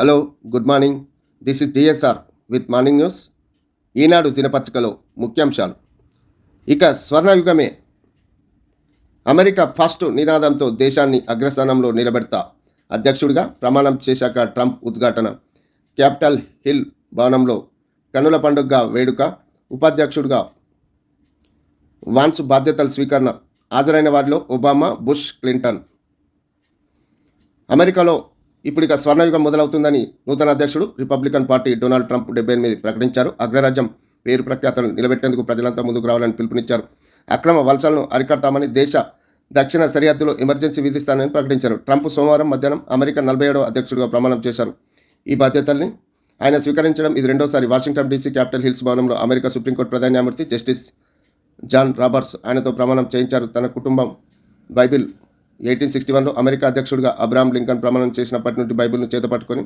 Hello good morning this is DSR with morning news Eenadu దినపత్రికలో ముఖ్యాంశాలు. ఇక స్వర్ణయుగమే. America first నినాదంతో దేశాన్ని అగ్రస్థానంలో నిలబెడతా అధ్యక్షుడిగా ప్రమాణం చేశాక ట్రంప్ ఉద్ఘాటన. క్యాపిటల్ హిల్ భవనంలో కనుల పండుగగా వేడుక ఉపాధ్యక్షుడిగా వాన్స్ బాధ్యతల స్వీకరణ హాజరైన వారిలో ఒబామా బుష్ క్లింటన్. అమెరికాలో ఇప్పుడు ఇక స్వర్ణయుగం మొదలవుతుందని నూతన అధ్యక్షుడు రిపబ్లికన్ పార్టీ డొనాల్డ్ ట్రంప్ డెబ్బై ఎనిమిది ప్రకటించారు. అగ్రరాజ్యం పేరు ప్రఖ్యాతలను నిలబెట్టేందుకు ప్రజలంతా ముందుకు రావాలని పిలుపునిచ్చారు. అక్రమ వలసలను అరికడతామని దేశ దక్షిణ సరిహద్దులో ఎమర్జెన్సీ విధిస్తానని ప్రకటించారు. ట్రంప్ సోమవారం మధ్యాహ్నం అమెరికా నలభై ఏడవ అధ్యక్షుడిగా ప్రమాణం చేశారు. ఈ బాధ్యతల్ని ఆయన స్వీకరించడం ఇది రెండోసారి వాషింగ్టన్ డీసీ క్యాపిటల్ హిల్స్ భవనంలో అమెరికా సుప్రీంకోర్టు ప్రధాన న్యాయమూర్తి జస్టిస్ జాన్ రాబర్ట్స్ ఆయనతో ప్రమాణం చేయించారు. తన కుటుంబం బైబిల్ ఎయిటీన్ సిక్స్టీ వన్లో అమెరికా అధ్యక్షుడిగా అబ్రామ్ లింకన్ ప్రమాణం చేసినప్పటి నుండి బైబిల్ను చేతపట్టుకొని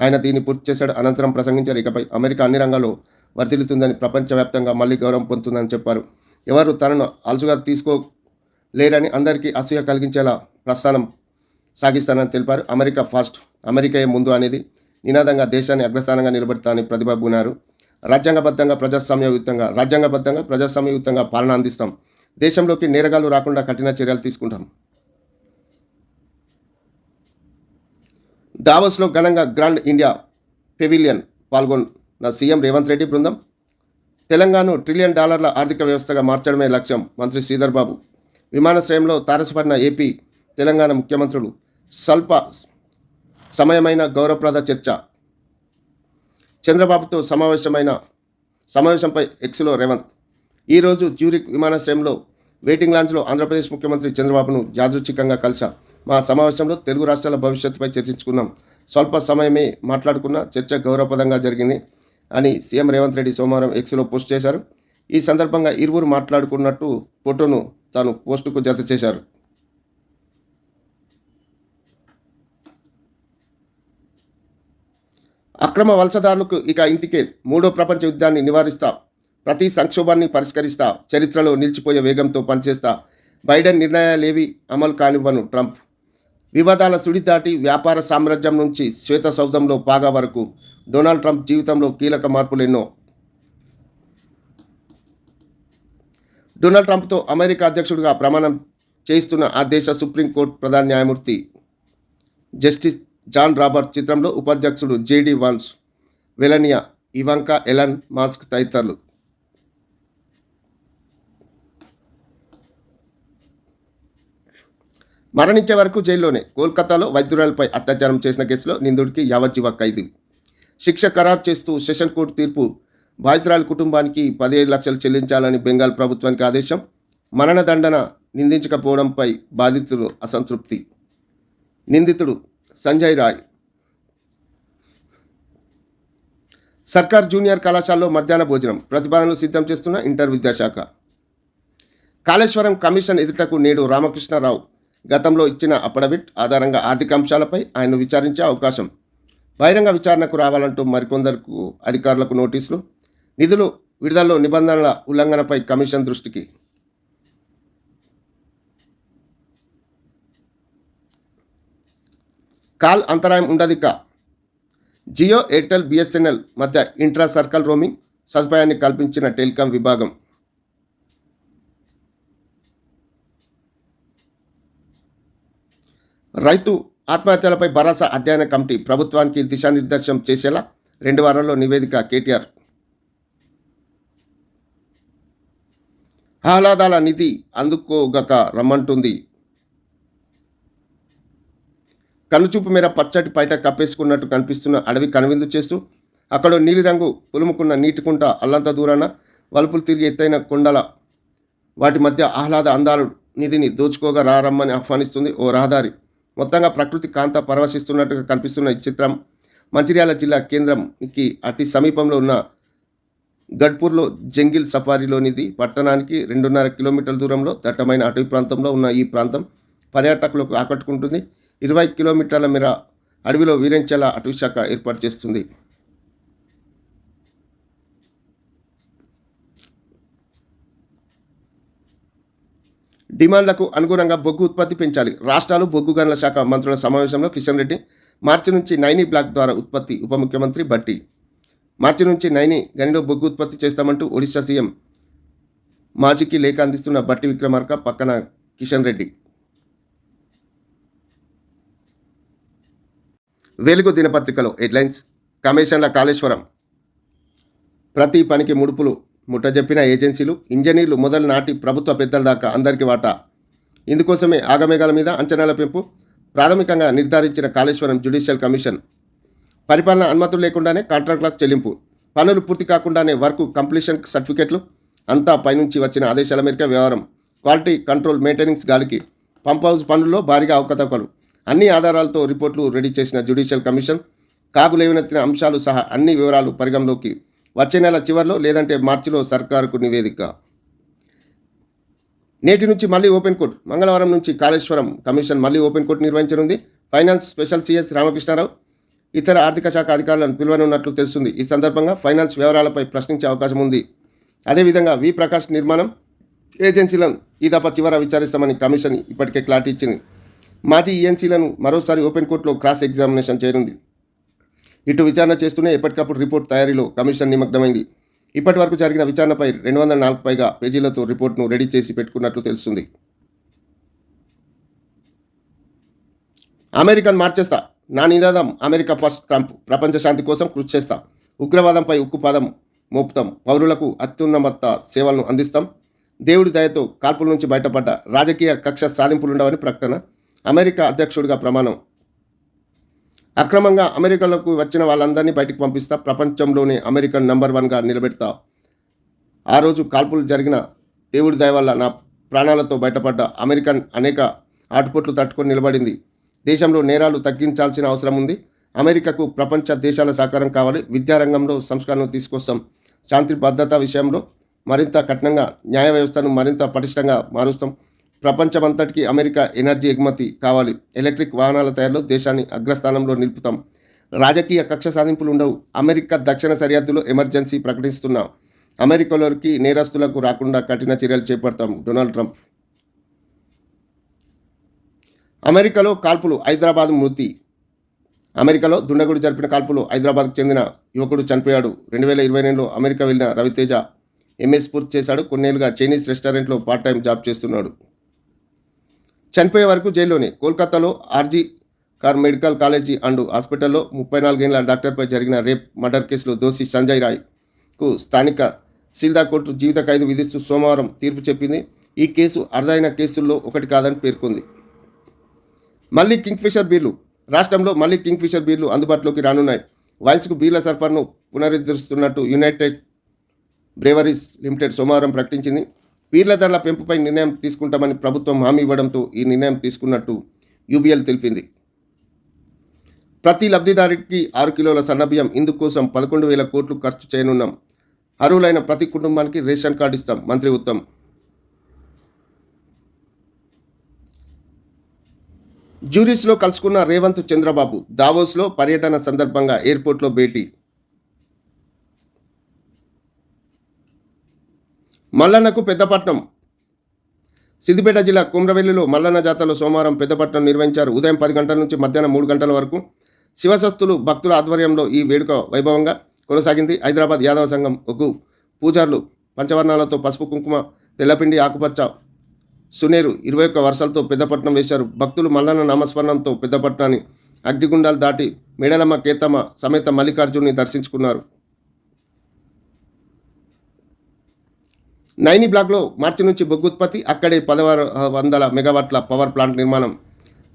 ఆయన దీన్ని పూర్తి చేశాడు అనంతరం ప్రసంగించారు. ఇకపై అమెరికా అన్ని రంగాల్లో వర్తిల్లుతుందని ప్రపంచవ్యాప్తంగా మళ్ళీ గౌరవం పొందుతుందని చెప్పారు. ఎవరు తనను అలసుగా తీసుకోలేరని అందరికీ అసూయ కలిగించేలా ప్రస్థానం సాగిస్తానని తెలిపారు. అమెరికా ఫాస్ట్ అమెరికాయే ముందు అనేది నినాదంగా దేశాన్ని అగ్రస్థానంగా నిలబెడతానని ప్రతిభబూనారు రాజ్యాంగబద్ధంగా ప్రజాస్వామ్యయుతంగా రాజ్యాంగబద్ధంగా ప్రజాస్వామ్యయుతంగా పాలన అందిస్తాం. దేశంలోకి నేరగాలు రాకుండా కఠిన చర్యలు తీసుకుంటాం. దావోస్లో ఘనంగా గ్రాండ్ ఇండియా పెవిలియన్ పాల్గొన్న సీఎం రేవంత్ రెడ్డి బృందం. తెలంగాణను ట్రిలియన్ డాలర్ల ఆర్థిక వ్యవస్థగా మార్చడమే లక్ష్యం మంత్రి శ్రీధర్ బాబు. విమానాశ్రయంలో తారసపడిన ఏపీ తెలంగాణ ముఖ్యమంత్రులు స్వల్ప సమయమైన గౌరవప్రద చర్చ. చంద్రబాబుతో సమావేశమైన సమావేశంపై ఎక్స్లో రేవంత్. ఈరోజు జ్యూరిక్ విమానాశ్రయంలో వెయిటింగ్ లాంజ్లో ఆంధ్రప్రదేశ్ ముఖ్యమంత్రి చంద్రబాబును యాదృచ్ఛికంగా కలిశారు. మా సమావేశంలో తెలుగు రాష్ట్రాల భవిష్యత్తుపై చర్చించుకున్నాం స్వల్ప సమయమే మాట్లాడుకున్న చర్చ గౌరవప్రదంగా జరిగింది అని సీఎం రేవంత్ రెడ్డి సోమవారం ఎక్స్లో పోస్ట్ చేశారు. ఈ సందర్భంగా ఇరువురు మాట్లాడుకున్నట్టు ఫోటోను తాను పోస్టుకు జత చేశారు. అక్రమ వలసదారులకు ఇక ఇంటికే మూడో ప్రపంచ యుద్ధాన్ని నివారిస్తా ప్రతి సంక్షోభాన్ని పరిష్కరిస్తా చరిత్రలో నిలిచిపోయే వేగంతో పనిచేస్తా బైడెన్ నిర్ణయాలేవి అమలు కానివ్వను ట్రంప్. వివాదాల సుడి దాటి వ్యాపార సామ్రాజ్యం నుంచి శ్వేత సౌధంలో పాగా వరకు డొనాల్డ్ ట్రంప్ జీవితంలో కీలక మార్పులు ఎన్నో డొనాల్డ్ ట్రంప్తో అమెరికా అధ్యక్షుడిగా ప్రమాణం చేయిస్తున్న ఆ దేశ సుప్రీంకోర్టు ప్రధాన న్యాయమూర్తి జస్టిస్ జాన్ రాబర్ట్ చిత్రంలో ఉపాధ్యక్షుడు JD Vance Melania Ivanka Elon Musk తదితరులు. మరణించే వరకు జైల్లోనే. కోల్కతాలో వైద్యురాలపై అత్యాచారం చేసిన కేసులో నిందుడికి యావజ్జీవ ఖైదు. శిక్ష ఖరారు చేస్తూ సెషన్ కోర్టు తీర్పు. బాధితురాలి కుటుంబానికి పదిహేడు లక్షలు చెల్లించాలని బెంగాల్ ప్రభుత్వానికి ఆదేశం. మరణదండన నిందించకపోవడంపై బాధితులు అసంతృప్తి. నిందితుడు సంజయ్ రాయ్. సర్కార్ జూనియర్ కళాశాలలో మధ్యాహ్న భోజనం. ప్రతిపాదనలు సిద్ధం చేస్తున్న ఇంటర్ విద్యాశాఖ. కాళేశ్వరం కమిషన్ ఎదుటకు నేడు రామకృష్ణారావు. గతంలో ఇచ్చిన అఫిడవిట్ ఆధారంగా ఆర్థిక అంశాలపై ఆయన విచారించే అవకాశం. బహిరంగ విచారణకు రావాలంటూ మరికొందరకు అధికారులకు నోటీసులు. నిధులు విడుదలలో నిబంధనల ఉల్లంఘనపై కమిషన్ దృష్టికి. కాల్ అంతరాయం ఉండదిక. జియో ఎయిర్టెల్ బిఎస్ఎన్ఎల్ మధ్య ఇంట్రా సర్కల్ రోమింగ్ సదుపాయాన్ని కల్పించిన టెలికాం విభాగం. రైతు ఆత్మహత్యలపై భరోసా అధ్యయన కమిటీ ప్రభుత్వానికి దిశానిర్దేశం చేసేలా రెండు వారాల్లో నివేదిక కేటీఆర్. ఆహ్లాదాల నిధి అందుకోగక రమ్మంటుంది. కనుచూపు మేర పచ్చటి పైట కప్పేసుకున్నట్టు కనిపిస్తున్న అడవి కనువిందు చేస్తూ అక్కడ నీలిరంగు పులుముకున్న నీటికుంట అల్లంత దూరాన వలుపులు తిరిగి ఎత్తైన కొండల వాటి మధ్య ఆహ్లాద అందాలు నిధిని దోచుకోగా రారమ్మని ఆహ్వానిస్తుంది ఓ రహదారి. మొత్తంగా ప్రకృతి కాంత పరవశిస్తున్నట్టుగా కనిపిస్తున్న ఈ చిత్రం మంచిర్యాల జిల్లా కేంద్రంకి అతి సమీపంలో ఉన్న గడ్పూర్లో జంగిల్ సఫారీలోనిది. పట్టణానికి రెండున్నర కిలోమీటర్ల దూరంలో దట్టమైన అటవీ ప్రాంతంలో ఉన్న ఈ ప్రాంతం పర్యాటకులకు ఆకట్టుకుంటుంది. ఇరవై కిలోమీటర్ల మేర అడవిలో వీరించేలా అటవీ శాఖ ఏర్పాటు చేస్తుంది. డిమాండ్లకు అనుగుణంగా బొగ్గు ఉత్పత్తి పెంచాలి. రాష్ట్రాలు బొగ్గు గనుల శాఖ మంత్రుల సమావేశంలో కిషన్ రెడ్డి మార్చి నుంచి నైని బ్లాక్ ద్వారా ఉత్పత్తి ఉప ముఖ్యమంత్రి బట్టి మార్చి నుంచి నైని గనిలో బొగ్గు ఉత్పత్తి చేస్తామంటూ ఒడిశా సీఎం మాజీకి లేఖ అందిస్తున్న భట్టి విక్రమార్క పక్కన కిషన్ రెడ్డి. వెలుగు దినపత్రికలో హెడ్లైన్స్ కమిషన్ల కాళేశ్వరం. ప్రతి పనికి ముడుపులు ముట్టజెప్పిన ఏజెన్సీలు ఇంజనీర్లు మొదలు నాటి ప్రభుత్వ పెద్దల దాకా అందరికీ వాటా. ఇందుకోసమే ఆగమేఘాల మీద అంచనాల పెంపు ప్రాథమికంగా నిర్ధారించిన కాళేశ్వరం జ్యుడిషియల్ కమిషన్. పరిపాలన అనుమతులు లేకుండానే కాంట్రాక్టులకు చెల్లింపు. పనులు పూర్తి కాకుండానే వర్క్ కంప్లీషన్ సర్టిఫికెట్లు అంతా పైనుంచి వచ్చిన ఆదేశాల మేరకు వ్యవహారం. క్వాలిటీ కంట్రోల్ మెయింటెనెన్స్ గాలికి. పంప్ హౌస్ పనుల్లో భారీగా అవకతవకలు. అన్ని ఆధారాలతో రిపోర్ట్లు రెడీ చేసిన జ్యుడిషియల్ కమిషన్ కాగు లేవనెత్తిన అంశాలు సహా అన్ని వివరాలు పరిగణలోకి వచ్చే నెల చివరిలో లేదంటే మార్చిలో సర్కారుకు నివేదిక. నేటి నుంచి మళ్ళీ ఓపెన్ కోర్ట్. మంగళవారం నుంచి కాళేశ్వరం కమిషన్ మళ్ళీ open court నిర్వహించనుంది. Finance special CS Ramakrishna Rao. ఇతర ఆర్థిక శాఖ అధికారులను పిలువనున్నట్లు తెలుస్తుంది. ఈ సందర్భంగా ఫైనాన్స్ వ్యవహారాలపై ప్రశ్నించే అవకాశం ఉంది. అదేవిధంగా వి ప్రకాష్ నిర్మాణం ఏజెన్సీలను ఈ తప్ప చివర విచారిస్తామని కమిషన్ ఇప్పటికే క్లారిటీ ఇచ్చింది. మాజీ ఈఎన్సీలను మరోసారి ఓపెన్ కోర్టులో క్రాస్ ఎగ్జామినేషన్ చేయనుంది. ఇటు విచారణ చేస్తూనే ఎప్పటికప్పుడు రిపోర్ట్ తయారీలో కమిషన్ నిమగ్నమైంది. ఇప్పటి వరకు జరిగిన విచారణపై రెండు వందల నాలుగు పైగా పేజీలతో రిపోర్ట్ను రెడీ చేసి పెట్టుకున్నట్లు తెలుస్తుంది. అమెరికన్ మార్చేస్తా. నా నినాదం అమెరికా ఫస్ట్ ట్రంప్. ప్రపంచ శాంతి కోసం కృషి చేస్తా. ఉగ్రవాదంపై ఉక్కుపాదం మోపుతాం. పౌరులకు అత్యున్నత సేవలను అందిస్తాం. దేవుడి దయతో కాల్పుల నుంచి బయటపడ్డ రాజకీయ కక్ష సాధింపులుండవని ప్రకటన. అమెరికా అధ్యక్షుడిగా ప్రమాణం. అక్రమంగా అమెరికాలోకి వచ్చిన వాళ్ళందరినీ బయటకు పంపిస్తా. ప్రపంచంలోనే అమెరికన్ నంబర్ వన్గా నిలబెడతా. ఆ రోజు కాల్పులు జరిగిన దేవుడి దయ వల్ల నా ప్రాణాలతో బయటపడ్డ అమెరికన్ అనేక ఆటుపోట్లు తట్టుకొని నిలబడింది. దేశంలో నేరాలు తగ్గించాల్సిన అవసరం ఉంది. అమెరికాకు ప్రపంచ దేశాల సహకారం కావాలి. విద్యారంగంలో సంస్కరణలు తీసుకొస్తాం. శాంతి భద్రత విషయంలో మరింత కఠినంగా న్యాయ వ్యవస్థను మరింత పటిష్టంగా మారుస్తాం. ప్రపంచమంతటికి అమెరికా ఎనర్జీ ఎగుమతి కావాలి. ఎలక్ట్రిక్ వాహనాల తయారీలో దేశాన్ని అగ్రస్థానంలో నిలుపుతాం. రాజకీయ కక్ష సాధింపులు ఉండవు. అమెరికా దక్షిణ సరిహద్దులో ఎమర్జెన్సీ ప్రకటిస్తున్నాం. అమెరికాలోకి నేరస్తులకు రాకుండా కఠిన చర్యలు చేపడతాం డొనాల్డ్ ట్రంప్. అమెరికాలో కాల్పులు హైదరాబాద్ మృతి. అమెరికాలో దుండగుడు జరిపిన కాల్పులు హైదరాబాద్కు చెందిన యువకుడు చనిపోయాడు. రెండు వేల ఇరవై రెండులో అమెరికా వెళ్ళిన రవితేజ ఎంఎస్ పూర్తి చేశాడు. కొన్నేళ్ళుగా చైనీస్ రెస్టారెంట్లో పార్ట్ టైం జాబ్ చేస్తున్నాడు. చనిపోయే వరకు జైల్లోనే. కోల్కతాలో RG Kar medical college and హాస్పిటల్లో ముప్పై నాలుగేళ్ళ డాక్టర్పై జరిగిన రేప్ మర్డర్ కేసులో దోషి సంజయ్ రాయ్కు స్థానిక సీల్దా కోర్టు జీవిత ఖైదు విధిస్తూ సోమవారం తీర్పు చెప్పింది. ఈ కేసు అరుదైన కేసుల్లో ఒకటి కాదని పేర్కొంది. మళ్ళీ కింగ్ఫిషర్ బీర్లు. రాష్ట్రంలో మళ్ళీ కింగ్ఫిషర్ బీర్లు అందుబాటులోకి రానున్నాయి. వైన్స్కు బీర్ల సరఫరాను పునరుద్ధరిస్తున్నట్టు యునైటెడ్ బ్రేవరీస్ లిమిటెడ్ సోమవారం ప్రకటించింది. బీర్ల ధరల పెంపుపై నిర్ణయం తీసుకుంటామని ప్రభుత్వం హామీ ఇవ్వడంతో ఈ నిర్ణయం తీసుకున్నట్టు యూబీఎల్ తెలిపింది. ప్రతి లబ్ధిదారుడికి ఆరు కిలోల సన్నబియ్యం ఇందుకోసం పదకొండు వేల కోట్లు ఖర్చు చేయనున్నాం. అర్హులైన ప్రతి కుటుంబానికి రేషన్ కార్డు ఇస్తాం మంత్రి ఉత్తమ్. జ్యూరిస్లో కలుసుకున్న రేవంత్ చంద్రబాబు దావోస్లో పర్యటన సందర్భంగా ఎయిర్పోర్ట్లో భేటీ. మల్లన్నకు పెద్దపట్నం సిద్దిపేట జిల్లా కుమ్రవెల్లిలో మల్లన్న జాతరలో సోమవారం పెద్దపట్నం నిర్వహించారు. ఉదయం పది గంటల నుంచి మధ్యాహ్నం మూడు గంటల వరకు శివశస్తులు భక్తుల ఆధ్వర్యంలో ఈ వేడుక వైభవంగా కొనసాగింది. హైదరాబాద్ యాదవ సంఘం ఒగ్గు పూజార్లు పంచవర్ణాలతో పసుపు కుంకుమ తెల్లపిండి ఆకుపచ్చ సునేరు ఇరవై ఒక్క వర్షాలతో పెద్దపట్నం వేశారు. భక్తులు మల్లన్న నామస్మరణంతో పెద్దపట్నాన్ని అగ్నిగుండాలు దాటి మేడలమ్మ కేతమ్మ సమేత మల్లికార్జుని దర్శించుకున్నారు. నైని బ్లాక్లో మార్చి నుంచి బొగ్గు ఉత్పత్తి అక్కడే పదహారు వందల మెగావాట్ల పవర్ ప్లాంట్ నిర్మాణం.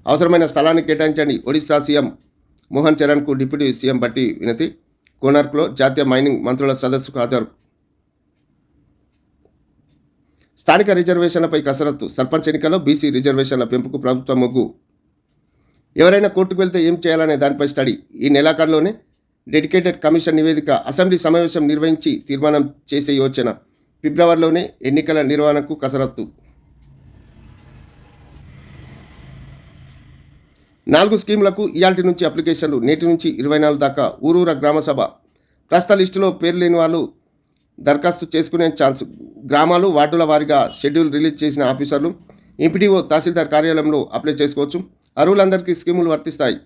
అవసరమైన స్థలాన్ని కేటాయించండి. ఒడిశా సీఎం మోహన్ చరణ్కు డిప్యూటీ సీఎం బట్టి వినతి. కోనార్క్లో జాతీయ మైనింగ్ మంత్రుల సదస్సుకు హాజరు. స్థానిక రిజర్వేషన్లపై కసరత్తు. సర్పంచ్ ఎన్నికల్లో బీసీ రిజర్వేషన్ల పెంపుకు ప్రభుత్వం మొగ్గు. ఎవరైనా కోర్టుకు వెళ్తే ఏం చేయాలనే దానిపై స్టడీ. ఈ నెలాఖరులోనే డెడికేటెడ్ కమిషన్ నివేదిక అసెంబ్లీ సమావేశం నిర్వహించి తీర్మానం చేసే యోచన. ఫిబ్రవరిలోనే ఎన్నికల నిర్వహణకు కసరత్తు. నాలుగు స్కీములకు ఇయాల్టి నుంచి అప్లికేషన్లు నేటి నుంచి ఇరవై నాలుగు దాకా ఊరూర గ్రామసభ ప్రస్తుత లిస్టులో పేరు లేని వాళ్ళు దరఖాస్తు చేసుకునే ఛాన్స్ గ్రామాలు వార్డుల వారీగా షెడ్యూల్ రిలీజ్ చేసిన ఆఫీసర్లు ఎంపీడీఓ తహసీల్దార్ కార్యాలయంలో అప్లై చేసుకోవచ్చు. అర్హులందరికీ స్కీములు వర్తిస్తాయి.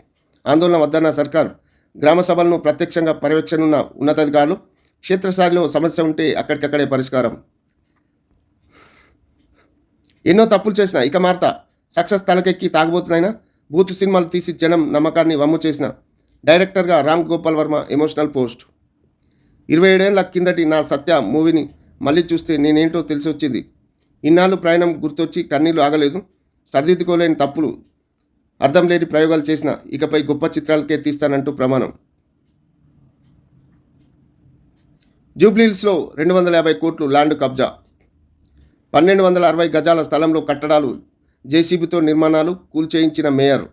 ఆందోళన వద్దన్న సర్కార్ గ్రామ సభలను ప్రత్యక్షంగా పర్యవేక్షణున్న ఉన్నతాధికారులు క్షేత్రస్థాయిలో సమస్య ఉంటే అక్కడికక్కడే పరిష్కారం. ఎన్నో తప్పులు చేసిన ఇక మార్త సక్సెస్ తలకెక్కి తాగబోతున్నాయినా. బూతు సినిమాలు తీసి జనం నమ్మకాన్ని వమ్ము చేసిన డైరెక్టర్గా రామ్ గోపాల్ వర్మ ఎమోషనల్ పోస్ట్. ఇరవై ఏడేళ్ళ కిందటి నా సత్య మూవీని మళ్ళీ చూస్తే నేనేంటో తెలిసి వచ్చింది. ఇన్నాళ్ళు ప్రయాణం గుర్తొచ్చి కన్నీళ్ళు ఆగలేదు. సరిదిద్దుకోలేని తప్పులు అర్థం లేని ప్రయోగాలు చేసిన ఇకపై గొప్ప చిత్రాలకే తీస్తానంటూ ప్రమాణం. జూబ్లీహిల్స్లో రెండు వందల యాభై కోట్లు ల్యాండ్ కబ్జా పన్నెండు వందల అరవై గజాల స్థలంలో కట్టడాలు జేసీబీతో నిర్మాణాలు కూల్చేయించిన మేయర్.